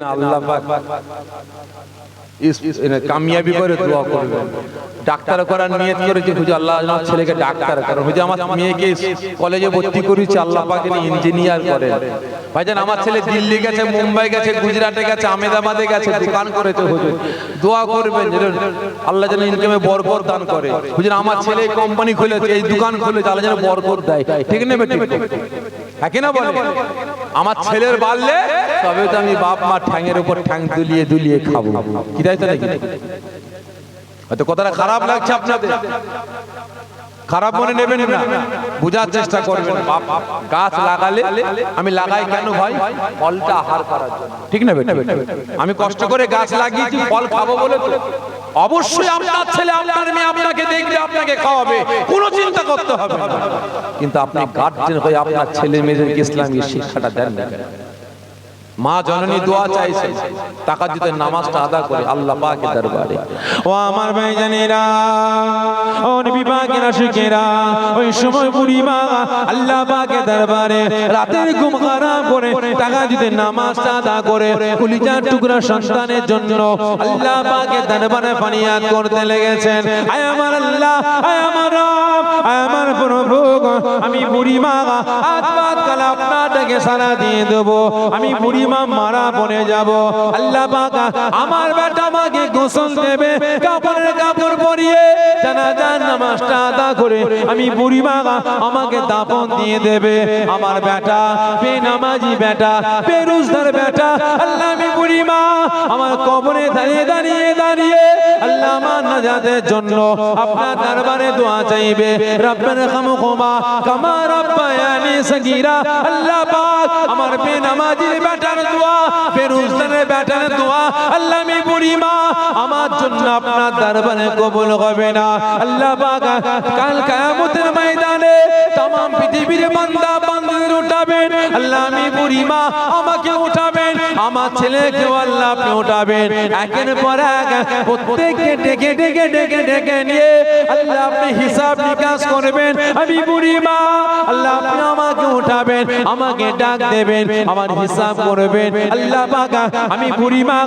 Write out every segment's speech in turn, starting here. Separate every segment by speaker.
Speaker 1: আল্লাহ আমার ছেলে দিল্লি গেছে, মুম্বাই গেছে, গুজরাটে গেছে গেছে দোয়া আল্লাহ যেন ইনকামে বরকত দান করে। আমার ছেলে কোম্পানি খুলেছে, এই দোকান খুলেছে, আল্লাহ যেন বরকত দেয়। ঠিক নেবে হ্যাঁ কিনা বলে? আমার ছেলের বাড়লে তবে তো আমি বাপ মা ঠ্যাঙের উপর ঠ্যাং দুলিয়ে দুলিয়ে খাব। কি তাই তো নাকি? হয়তো কথাটা খারাপ লাগছে আপনাদের। খারাপ মনে নেবেন না। বোঝার চেষ্টা করবেন। বাপ গাছ লাগালে আমি লাগাই কেন ভাই? ফলটা আহার করার জন্য। ঠিক না বেটা? আমি কষ্ট করে গাছ লাগিয়েছি ফল খাব বলে অবশ্যই আপনার ছেলে আপনার মেয়ে আপনাকে দেখবে আপনাকে খাওয়াবে। কোনো চিন্তা করতে হবে কিন্তু আপনি গার্জেন হয়ে আপনার ছেলে মেয়েদেরকে ইসলামী শিক্ষাটা দেন না। মা জননী দোয়া চাইছে টাকা দিতে নামাজটা আদা করে, আল্লাহ পাকের দরবারে।
Speaker 2: ও আমার ভাইজানেরা ও নবী পাকের আশিকেরা, ওই সময় বুড়ি মা আল্লাহ পাকের দরবারে রাতের ঘুম খারাপ করে টাকা দিতে নামাজটা আদা করে, কুলিজার টুকরা সন্তানের জন্য আল্লাহ পাকের দরবারে ফানিয়াত করতে লেগেছেন। আয় আমার আল্লাহ, আয় আমার রব, আয় আমার প্রভু আমি বুড়ি মা আজ বাদ কাল আপনাটাকে সারা দিয়ে দেবো। আমি বুড়ি মা মারা পড়ে যাব। আল্লাহ পাক আমার বেটা আমাকে গোসল দেবে, কাপড়ের কাপড় পরিয়ে জানাজার নামাজটা আদা করে আমি বুড়ি মা আমাকে দাপন দিয়ে দেবে। আমার বেটা বে নামাজি বেটা, বেরুজদার বেটা, আল্লাহ আমি বুড়ি মা, আমার কবরে দাঁড়িয়ে দাঁড়িয়ে দাঁড়িয়ে আল্লাহ আমার নাজাতের জন্য আপনার দরবারে দোয়া চাইবে। রব্বের খামুকুমা কামা রব্বায়ানি সগীরা। আল্লাহ পাক আমার বেনামাজির ফেরুস্তানের ব্যাটার দোয়া আল্লাহ আমি বুড়ি মা, আমার জন্য আপনার দরবারে কবুল হবে না। আল্লাহ কাল কায়ামতের ময়দানে তাম পৃথিবীর বান্দা বান্দা উঠাবেন। আল্লাহ আমি বুড়ি মা আমাকে উঠাবেন। আমার ছেলেকেও আল্লাহ আপনি উঠাবেন। একের পর এক প্রত্যেককে ডেকে ডেকে ডেকে ডেকে নিয়ে আল্লাহ আপনি হিসাব নিকাশ করবেন। আমি বুড়ি মা, আল্লাহ আপনি আমাকে উঠাবেন, আমাকে ডাক দেবেন, আমার হিসাব করবেন। আল্লাহ পাকা, আমি বুড়ি মা,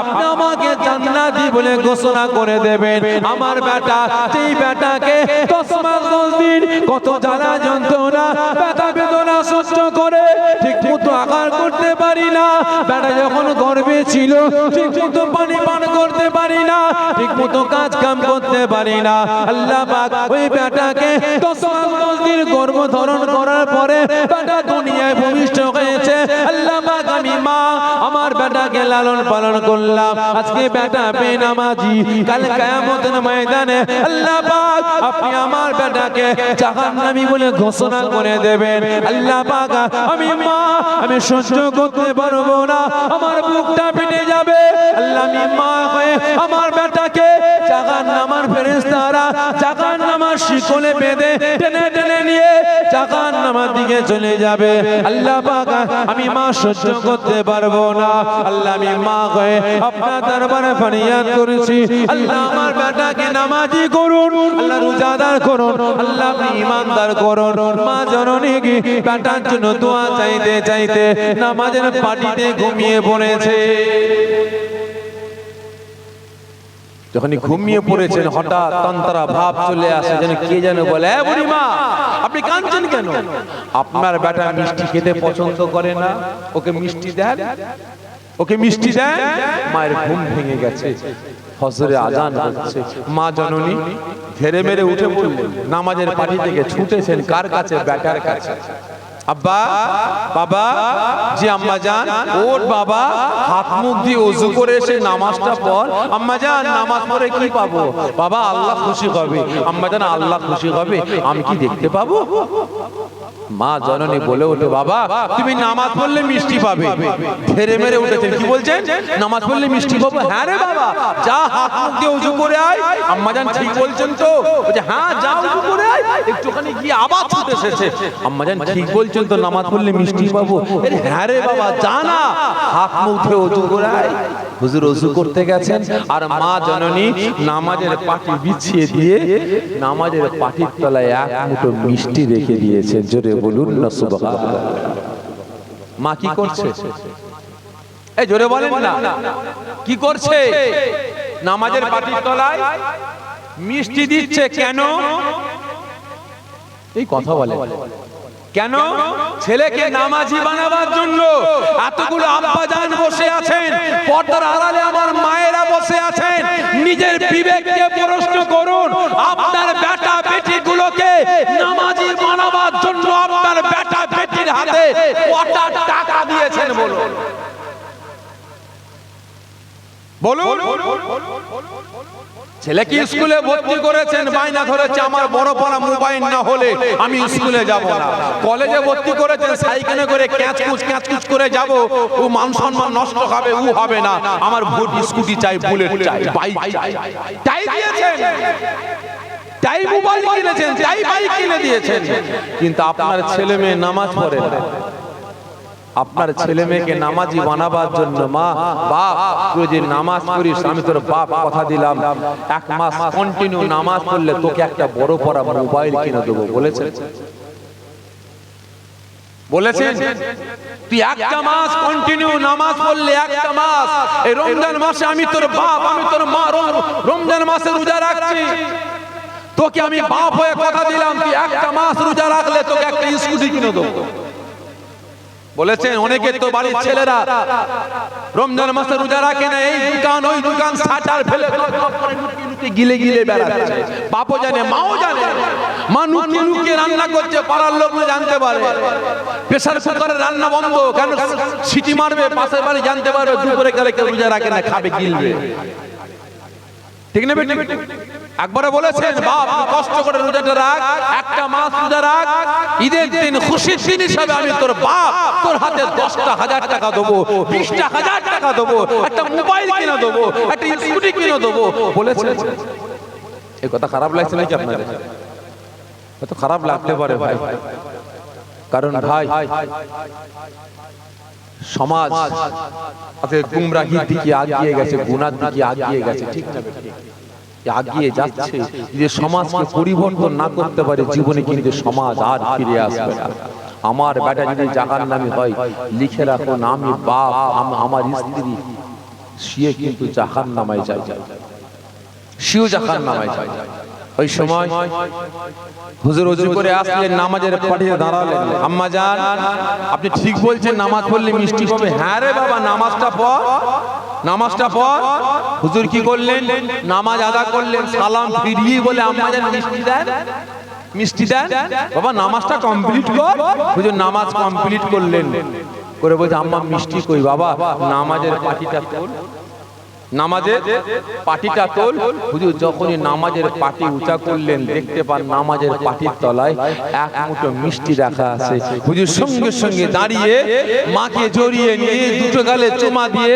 Speaker 2: আপনি আমাকে জান্নাতি বলে ঘোষণা করে দেবেন। আমার বেটা সেই বেটাকে দশ দশ দিন কত জ্বালা যন্ত্রণা, ব্যথা বেদনা, সহ্য করে ঠিক মতো আকার করতে পারি না। বেটা যখন গর্বে ছিল ঠিক মতো পানি পান করতে পারি না ঠিক মতো কাজ কাম করতে পারি না। আল্লাহ ওই বেটাকে করার পরে বেটা দুনিয়ায় ভূমিষ্ঠ হয়েছে। আল্লাহ আমি মা, আমার বেটাকে লালন পালন করলাম। আজকে বেটা বেনামাজি, কাল কিয়ামতের ময়দানে আল্লাহ আপনি আমার বেটাকে জাহান্নামী বলে ঘোষণা করে দেবেন। আল্লাহ আমি মা আমি সহ্য করতে পারব না। আমার বুকটা ফেটে যাবে। আল্লাহ আমি মা হয়ে আমার বেটাকে জাগান আমার ফেরেস্তারা জাহান্নামার শিকলে বেঁধে টেনে টেনে নিয়ে জাহান্নামার দিকে চলে যাবে। আল্লাহ পাক, আমি মা সহ্য করতে পারব না। আল্লাহ, আমি মা হয়ে আপনার দরবারে ফরিয়াদ করেছি। আল্লাহ, আমার বেটাকে নামাজি করুন। আল্লাহ, রোজাদার করুন। আল্লাহ, আপনি ইমানদার করুন। মা জননী কি বেটার জন্য দোয়া চাইতে চাইতে নামাজের পাটিতে ঘুমিয়ে পড়েছে।
Speaker 1: যখনই ঘুমিয়ে পড়েছেন হঠাৎ তন্ত্রা ভাব চলে আসে যেন কে যেন বলে "এ বুড়িমা আপনি কাঁদছেন কেন? আপনার বেটা মিষ্টি খেতে পছন্দ করে না। ওকে মিষ্টি দেন? ওকে মিষ্টি দেন? মায়ের ঘুম ভেঙে গেছে। ফজরে আজান হচ্ছে। মা জননী ধেরে মেরে উঠে পড়লেন। নামাজের পাটি থেকে ছুটেছেন কার কাছে? বেটার কাছে। আব্বা, বাবা আম্মা জান ওর বাবা হাত মুখ দিয়ে করে এসে নামাজটা আম্মা জান নামাজ কি পাবো? বাবা, আল্লাহ খুশি হবে। আম্মা জান আল্লাহ খুশি হবে। আমি কি দেখতে পাবো? মা জননী বলে ওঠে, বাবা, তুমি নামাজ পড়লে মিষ্টি পাবে। ধেরে মেরে উঠেছেন। কি বলছেন? নামাজ পড়লে মিষ্টি পাবো? হ্যাঁ রে বাবা, যা হাত মুখ দিয়ে উজু করে আয়। আম্মা জান ঠিক বলছেন তো? হ্যাঁ যা উজু করে আয়। একটুখানি গিয়ে আবার ছুটে এসেছে। আম্মা জান ঠিক বলছেন। তো নামাজ পড়লে মিষ্টি পাবো? আরে হ্যাঁ রে বাবা যা না হাত মুখ ধুয়ে উজু করে হুজুর উজু করতে গেছেন। আর মা জননী নামাজের পাটি বিছিয়ে দিয়ে নামাজের পাটির তলায় এক মুঠো মিষ্টি রেখে দিয়েছে জোরে বলুন না সুবহানাল্লাহ। মা কি করছে? এই জোরে বলেন না। কি করছে? নামাজের পাটির তলায় মিষ্টি দিচ্ছে কেন? এই কথা বলে। কেন? ছেলেকে নামাজি বানাবার জন্য এতগুলো আব্বা জান বসে আছেন পর্দার আড়ালে আমার মায়েরা বসে আছেন নিজের বিবেককে প্রশ্ন করুন আপনার বেটা বেটি গুলোকে নামাজি বানাবার জন্য আপনার বেটা বেটির হাতে কটা টাকা দিয়েছেন বলুন। বলুন। ছেলেকে স্কুলে ভর্তি করেছেন বাইনা ধরেছে আমার বড় পড়া মোবাইল না হলে আমি স্কুলে যাব না। কলেজে ভর্তি করেছেন সাইকেলে করে ক্যাচ কুচ ক্যাচ কুচ করে যাব। ও মান সম্মান নষ্ট হবে ও হবে না। আমার ভোট স্কুটি চাই বুলেট চাই। বাইক চাই। তাই দিয়েছেন? তাই মোবাইল কিনেছেন তাই বাইক কিনে দিয়েছেন। কিন্তু আপনার ছেলে মেয়ে নামাজ পড়ে না। আপনার ছেলে মেয়েকে নামাজি বানাবার জন্য মা বাপ তুই যে নামাজ পড়িস আমি তোর বাপ কথা দিলাম। এক মাস কন্টিনিউ নামাজ পড়লে তোকে একটা বড় পড়া মোবাইল কিনে দেবো বলেছে বলেছেন? তুই একটা মাস কন্টিনিউ নামাজ পড়লে একটা মাস। এই রমজান মাসে আমি তোর বাপ আমি তোর মা রম- রমজান মাসে রোজা রাখছি। তোকে আমি বাপ হয়ে কথা দিলাম তুই একটা মাস রোজা রাখলে তোকে একটা স্কুটি কিনে দেবো। বলেছেন অনেকে তো বাড়ির ছেলেরা রমজান মাসে রোজা রাখে না এই দোকান ওই দোকান সাটার ফেলে গিলে গিলে বেড়াচ্ছে। বাপও জানে মাও জানে। মা লুকিয়ে লুকিয়ে রান্না করছে পাড়ার লোক জানতে পারে। প্রেসার কুকারে রান্না বন্ধ কেন সিটি মারবে পাশের বাড়ি জানতে পারবে দুপুরে গেলে কেউ রোজা রাখে না খাবে গিলবে। ঠিক না বেটি? একবারে বলেছেন বাপ কষ্ট করে রোজাটা রাখ একটা মাস রোজা রাখ ঈদের দিন খুশির দিন হিসাবে আমি তোর বাপ তোর হাতে দশটা হাজার টাকা দেবো বিশটা হাজার টাকা দেবো একটা মোবাইল কিনে দেবো একটা স্কুটি কিনে দেবো বলেছে এই কথা খারাপ লাগছে নাকি আপনাদের এত খারাপ লাগতে পারে ভাই কারণ ভাই সমাজ আজকে গুমরাহির দিকে আগিয়ে গেছে গুনার দিকে আগিয়ে গেছে ঠিক না? আগিয়ে যাচ্ছে। যে সমাজকে পরিবর্তন না করতে পারে জীবনে কিন্তু সমাজ আর ফিরে আসবে না। আমার বেটা যদি জাগার নামে হয় লিখে রাখুন আমি বাপ আমার স্ত্রী সে কিন্তু জাহান নামায় যায়। যায়। সেও জাহান নামায় যায়। ওই সময় হুজুর হুজুর করে আসলেন নামাজের পাঠিয়ে দাঁড়ালেন। আম্মা যান আপনি ঠিক বলছেন নামাজ পড়লে মিষ্টি পাবে হ্যাঁ রে বাবা নামাজটা পড়। নামাজটা পর হুজুর কি করলেন? নামাজ আদা করলেন। সালাম ফিরিয়ে বলে আম্মা যান মিষ্টি দেন। মিষ্টি দেন। বাবা নামাজটা কমপ্লিট কর। হুজুর নামাজ কমপ্লিট করলেন। করে বলছে আম্মা মিষ্টি কই? বাবা নামাজের পাটিটা তোল নামাজের পাটিটা তোল। হুজুর যখনই নামাজের পাটি উঁচা করলেন, দেখতে পান নামাজের পাটির তলায় এক মুঠো মিষ্টি রাখা আছে। হুজুর সঙ্গে সঙ্গে দাঁড়িয়ে মাকে জড়িয়ে নিয়ে দুটো গালে চুমা দিয়ে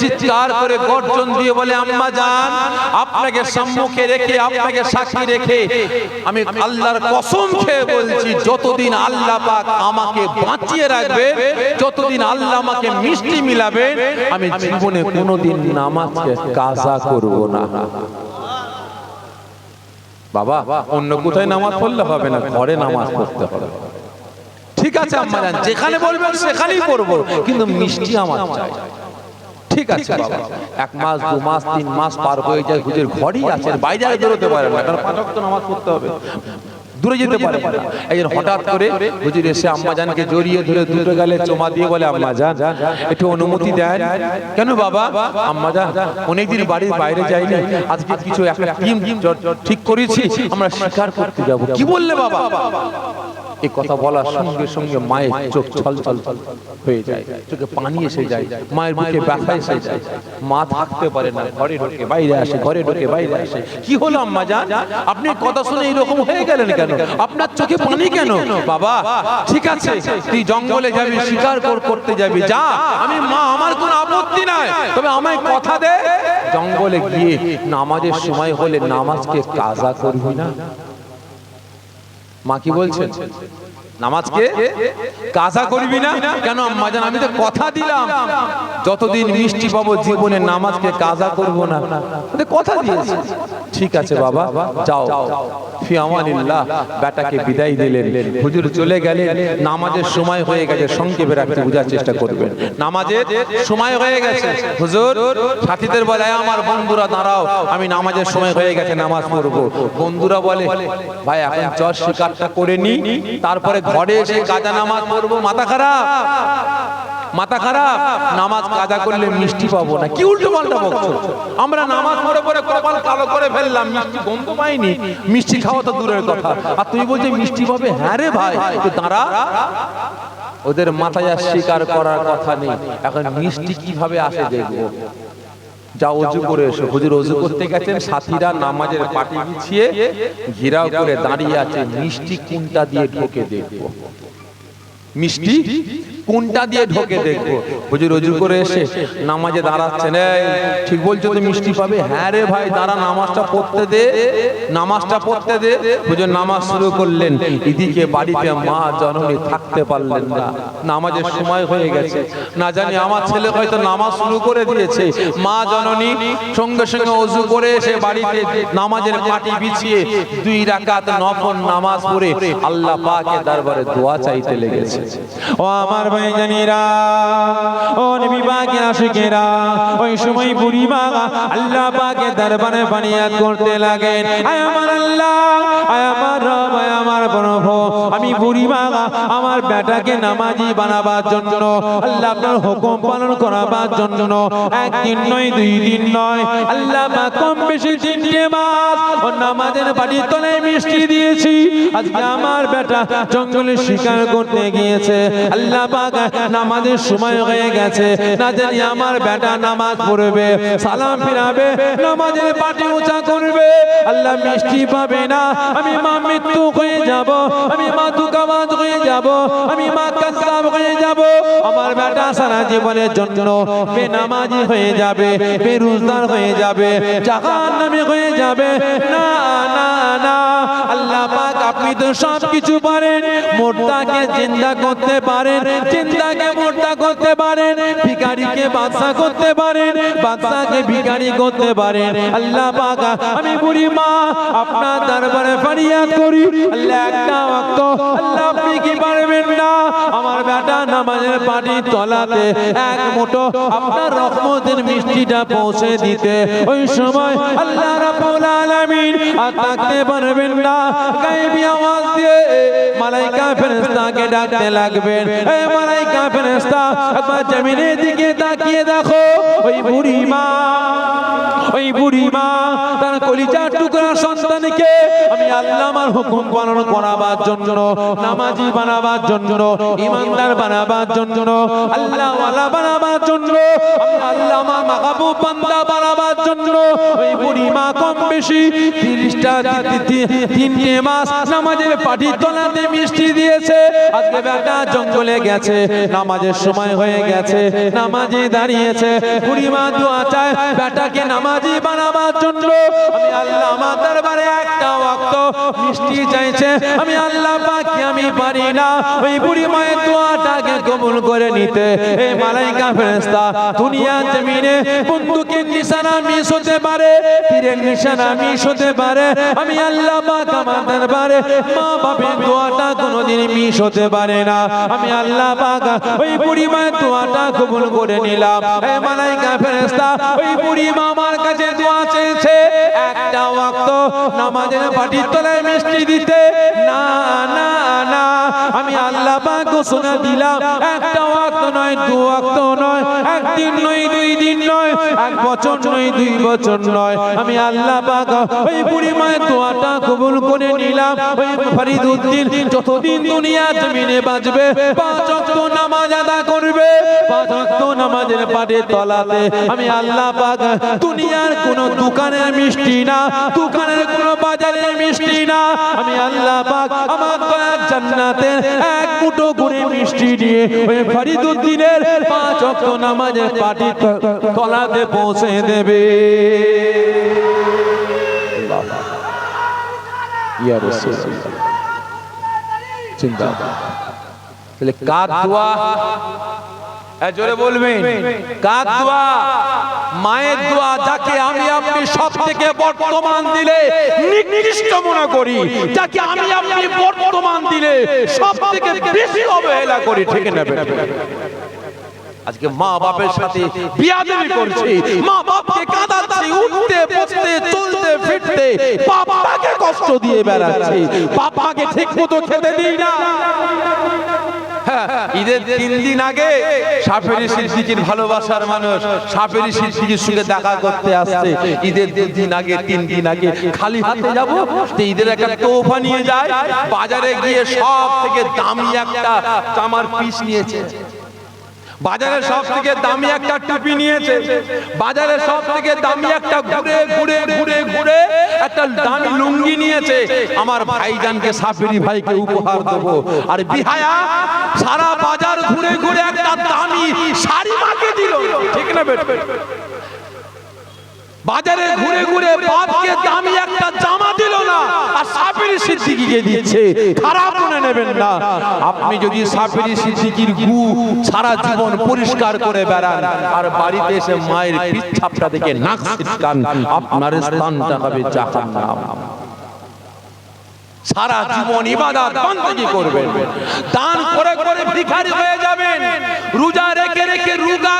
Speaker 1: চিৎকার করে গর্জন দিয়ে বলে, আম্মা জান, আপনাকে সম্মুখে রেখে, আপনাকে সাক্ষী রেখে আমি আল্লাহর কসম খেয়ে বলছি, যতদিন আল্লাহ পাক আমাকে বাঁচিয়ে রাখবে, যতদিন আল্লাহ আমাকে মিষ্টি মিলাবেন, আমি জীবনে কোনোদিন নামাজকে কাজা করব না। বাবা অন্য কোথায় নামাজ পড়লে হবে না? ঘরে নামাজ পড়তে হবে। ঠিক আছে আম্মা যেখানে বলবেন সেখানেই পড়ব কিন্তু মিষ্টি আমার চাই। ঠিক আছে বাবা। এক মাস দু মাস তিন মাস পার হয়ে যায় হুজুর ঘরেই আছেন বাইরে বেরোতে পারেন না কারণ পাঁচ ওয়াক্ত নামাজ পড়তে হবে। দূরে যেতে পারে এই একজন হঠাৎ করে হুজুর এসে আম্মা জানকে জড়িয়ে ধরে দুটো গালে চোমা দিয়ে বলে আম্মা জান একটু অনুমতি দেন। কেন বাবা? আম্মা জান অনেকদিন বাড়ির বাইরে যাইনি। আজকে কিছু একটা টিম ঠিক করেছি আমরা শিকার করতে যাব। কি বললে বাবা এই কথা বলার সঙ্গে সঙ্গে মায়ের চোখ হয়ে যায়। চোখে পানি এসে যায়। মায়ের ব্যথা এসে যায়। মা থাকতে পারে না ঘরে ঢোকে বাইরে আসে ঘরে ঢোকে বাইরে আসে। কি হলো আম্মা জান? আপনি কথা শুনে এরকম হয়ে গেলেন কেন? আপনার চোখে পানি কেন? বাবা ঠিক আছে। তুই জঙ্গলে যাবি শিকার কর- করতে যাবি। যা আমি মা আমার কোনো আপত্তি নাই। তবে আমায় কথা দে। জঙ্গলে গিয়ে নামাজের সময় হলে নামাজকে কাজা করবি না? মা কি বলছেন? নামাজকে কাজা করবি না? কেন আম্মাজান আমি তো কথা দিলাম। যতদিন মিষ্টি পাবো জীবনে নামাজকে কাজা করব না। কথা দিয়েছি। ঠিক আছে বাবা, যাও। বেটাকে বিদায় দিলেন। হুজুর চলে গেলেন। নামাজের সময় হয়ে গেছে, সংক্ষেপে রাখতে বোঝার চেষ্টা করবেন। নামাজের সময় হয়ে গেছে। হুজুর, সাথীদের বলে আমার বন্ধুরা, দাঁড়াও। আমি নামাজের সময় হয়ে গেছে, নামাজ পড়ব। বন্ধুরা বলে, ভাই, এখন চর শিকারটা করে নি। তারপরে ঘরে এসে কাজা নামাজ পড়ব মাথা খারাপ। মাথা খারাপ। নামাজ কাজা করলে মিষ্টি পাবো না। কি উল্টো পাল্টা বকছো? আমরা নামাজ পড়ে পড়ে কপাল কালো করে ফেললাম মিষ্টি গন্ধ পাইনি। মিষ্টি খাওয়া তো দূরের কথা। আর তুই বলছিস মিষ্টি পাবে? হ্যাঁ রে ভাই। তো দাঁড়া। ওদের মাথায় আর স্বীকার করার কথা নেই। এখন মিষ্টি কীভাবে আসে দেখব? যা অজু করে এসো। হুজুর অজু করতে গেছেন সাথীরা নামাজের পাটি বিছিয়ে ঘেরাও করে দাঁড়িয়ে আছে মিষ্টি কুনটা দিয়ে ঢোকে দেখব মিষ্টি? কোনটা দিয়ে ঢোকে দেখব? হুজুর অজু করে এসে নামাজে দাঁড়াচ্ছেন। এই ঠিক বলছো তো মিষ্টি পাবে? হ্যাঁ রে ভাই দাঁড়া নামাজটা পড়তে দে। নামাজটা পড়তে দে। হুজুর নামাজ শুরু করলেন। এদিকে বাড়িতে মা জননী থাকতে পারলেন না। নামাজের সময় হয়ে গেছে। না জানি আমার ছেলে হয়তো নামাজ শুরু করে দিয়েছে। মা জননী সঙ্গে সঙ্গে অজু করে এসে বাড়িতে নামাজের মাটি বিছিয়ে দুই রাকাত নফল নামাজ পড়ে আল্লাহ পাকের দরবারে দোয়া চাইতে লেগেছে
Speaker 2: ও আমার ভাই জানিরা ও নবী পাকের আশিকেরা ওই সময় বুড়ি মা আল্লাহ পাকের দরবারে বানিয়াত করতে লাগেন আয় আমার আল্লাহ, আয় আমার রব, আয় আমার প্রভু। আমি বুড়ি মা আমার বেটাকে নামাজি বানাবার জন্য, আল্লাহ আপনার হুকুম পালন করাবার জন্য। একদিন নয়, দুই দিন নয়, আল্লাহ পাক কম বেশি তিনটে মাস ও নামাজের বাড়ির তলায় মিষ্টি দিয়েছি। আজকে আমার বেটা জঙ্গলে শিকার করতে গিয়েছে। আল্লাহ পাক নামাজের সময় হয়ে গেছে। না জানি আমার বেটা নামাজ পড়বে, সালাম ফিরাবে নামাজের পাটি উঁচা করবে। আল্লাহ মিষ্টি পাবে না। আমি মা মৃত্যু হয়ে যাব। আমি মা দুকামাজ হয়ে যাব। আমি মা কাসাব হয়ে যাব। আমার বেটা সারা জীবনের জন্য বেনামাজি হয়ে যাবে, বেরোজগার হয়ে যাবে জাহান নামে হয়ে যাবে। না না না। আল্লাহ পাক আপনি তো সব কিছু পারেন, মোর্তাকে জিন্দা করতে পারেন, জিন্দাকে মোর্তা করতে পারেন, ভিখারিকে বাদশা করতে পারেন, বাদশাকে ভিখারি করতে পারেন। আল্লাহ পাক আমি বুড়ি মা, আপনার দরবারে ফরিয়াদ করি। আল্লাহ, একটা ওয়াক্ত, আল্লাহ, আপনি কি পারবেন না? আমার বেটা নামাজের পাটি তলাতে এক মুঠো আপনার রহমতের মিষ্টিটা পৌঁছে দিতে। ওই সময় আল্লাহ রাব্বুল আলামিন আর থাকতে পারবেন না। গায়েবী আওয়াজ দিয়ে মালাইকা ফেরেশতাকে ডাকতে লাগবেন। এই মালাইকা ফেরেশতা, একবার জমিনের দিকে তাকিয়ে দেখো, ওই বুড়ি মা ওই বুড়ি মা কলিজার টুকরা সন্তানকে আমি আল্লাহ আমার হুকুম পালন করাবার জন্য, নামাজি বানাবার জন্য, ইমানদার বানাবার জন্য আল্লাহ ওয়ালা বানাবার জন্য আল্লাহ আমার বান্দা বানাবার জন্য, ওই বুড়ি মা কম বেশি তিরিশটা তিনটে মাস নামাজের মিষ্টি দিয়েছে। আজকে বেটা জঙ্গলে গেছে, নামাজের সময় হয়ে গেছে, নামাজে দাঁড়িয়েছে। বুড়ি মা দোয়া চায়, বেটাকে নামাজি বানাবার জন্য আমি আল্লাহ আমার দরবারে একটা ওয়াক্ত মিষ্টি চাইছে। আমি আল্লাহ পাকি আমি পারি না। ওই বুড়ি মায়ের দোয়াটাকে কবুল করে নিতে। এই মালাইকা ফেরেশতা, দুনিয়া জমিনে বন্দুকের নিশানা মিস হতে পারে তীরের নিশানা মিস হতে পারে। আমি আল্লাহ পাক আমার দরবারে মা বাপের দোয়াটা কোনোদিন মিস হতে পারে না। আমি আল্লাহ পাক ওই বুড়ি মায়ের দোয়াটা কবুল করে নিলাম। এই মালাইকা ফেরেশতা, ওই বুড়ি মা আমার কাছে দোয়া নামাজের পাটির তলায় মিষ্টি দিতে। না না না। আমি আল্লাহ পাক ঘোষণা দিলাম একটা ওয়াক্ত নয়, দু ওয়াক্ত নয়, একদিন নয়, দুই দিন নয়, এক বছর নয়, দুই বছর নয়। আমি আল্লাহ পাক ওই বুড়ি মায়ের দোয়াটা কবুল করে নিলাম। ওই ফরিদউদ্দিন যতদিন দুনিয়া জমিনে বাঁচবে, পাঁচ ওয়াক্ত নামাজ আদা করবে, পাঁচ ওয়াক্ত নামাজের পাটে তলাতে। আমি আল্লাহ পাক দুনিয়ার কোন দোকানের মিষ্টি না, দোকানের কোন বাজারের মিষ্টি না। আমি আল্লাহ পাক আমার দয়ার জান্নাতের এক মুঠো করে মিষ্টি নিয়ে ওই ফরিদউদ্দিনের পাঁচ ওয়াক্ত নামাজের পাটি তলাতে পৌঁছে দেবে।
Speaker 1: চিন্তা তাহলে কাক দোয়া? জোরে বলবেন, কাক দোয়া, মায়ের দোয়া যাকে আমি আপনি সব থেকে বর্তমান দিলে নিকৃষ্ট মনে করি, যাকে আমি আপনি বর্তমান দিলে সব থেকে বেশি অবহেলা করি, ঠিক না? আজকে মা বাপের সাথে বিয়াদবি করছি, মা বাপকে কাঁদাচ্ছি, উঠতে, বসতে, চলতে, ফিরতে বাবাকে কষ্ট দিয়ে বেড়াচ্ছি বাবাকে ঠিক মতো খেতে দিই না ঈদের তিন দিন আগে সাফেরি সিদ্দিকির ভালোবাসার মানুষ সাফেরি সিদ্দিকির সঙ্গে দেখা করতে আসছে। ঈদের দিন আগে, তিন দিন আগে খালি হাতে যাব ঈদের একটা তোফা নিয়ে যায়, বাজারে গিয়ে সব থেকে দামি একটা জামার পিস নিয়েছে। বাজারে সব থেকে দামি একটা টুপি নিয়েছে। বাজারে সব থেকে দামি একটা ঘুরে ঘুরে ঘুরে ঘুরে একটা দামি লুঙ্গি নিয়েছে। আমার ভাইজানকে সাফিরি ভাইকে উপহার দেবো। আর বিহায়া সারা বাজার ঘুরে ঘুরে একটা দামি শাড়ি মাকে দিল। ঠিক না বেটা? বাজারে ঘুরে ঘুরে বাপকে দামি একটা জামা সাফিরি সিদ্দিকিকে দিচ্ছে খারাপ মনে নেবেন না। আপনি যদি সাফিরি সিদ্দিকির গু সারা জীবন পরিষ্কার করে বেড়ান, আর বাড়িতে এসে মায়ের পিচ্ছাপটা দেখে নাক ছিটকান, আপনার স্থানটা হবে জাহান্নাম। সারা জীবন ইবাদত বন্দী করবেন। দান করে করে ভিখারি হয়ে যাবেন, রোজা রেখে রেখে রোজা